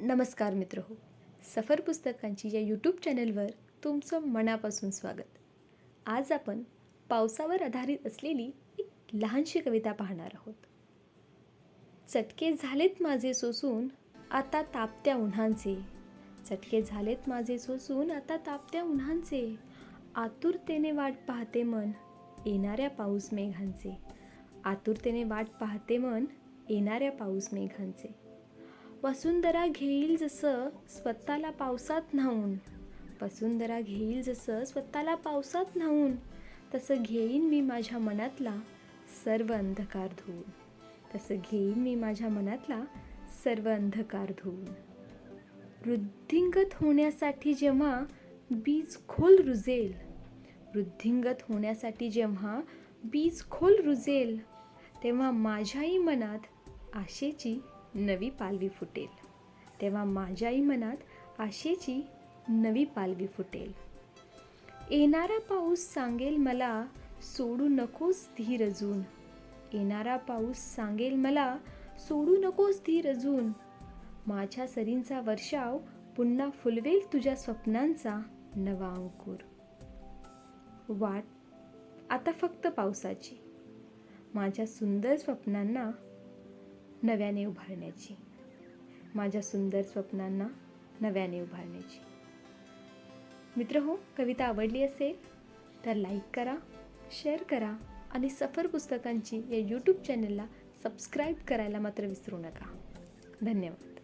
नमस्कार मित्र हो. सफर पुस्तकांची या यूट्यूब चॅनलवर तुमचं मनापासून स्वागत. आज आपण पावसावर आधारित असलेली एक लहानशी कविता पाहणार आहोत. चटके झालेत माझे सोसून आता तापत्या उन्हांचे. चटके झालेत माझे सोसून आता तापत्या उन्हांचे. आतुरतेने वाट पाहते मन येणाऱ्या पाऊस मेघांचे. आतुरतेने वाट पाहते मन येणाऱ्या पाऊस मेघांचे. वसुंधरा घेईल जसं स्वतःला पावसात न्हावून वसुंधरा घेईल जसं स्वतःला पावसात न्हावून तसं घेईन मी माझ्या मनातला सर्व अंधकार धुवून तसं घेईन मी माझ्या मनातला सर्व अंधकार धुवून वृद्धिंगत होण्यासाठी जेव्हा बीज खोल रुजेल वृद्धिंगत होण्यासाठी जेव्हा बीज खोल रुजेल तेव्हा माझ्याही मनात आशेची नवी पालवी फुटेल. तेव्हा माझ्याही मनात आशेची नवी पालवी फुटेल. येणारा पाऊस सांगेल मला सोडू नकोस धीर अजून. येणारा पाऊस सांगेल मला सोडू नकोस धीर अजून. माझ्या सरींचा वर्षाव पुन्हा फुलवेल तुझ्या स्वप्नांचा नवा अंकुर. वाट आता फक्त पावसाची. माझ्या सुंदर स्वप्नांना नव्याने उभारण्याची. माझ्या सुंदर स्वप्नांना नव्याने उभारण्याची. मित्र हो कविता आवडली असेल तर लाईक करा शेअर करा आणि सफर पुस्तकांची या यूट्यूब चॅनलला सबस्क्राईब करायला मात्र विसरू नका. धन्यवाद.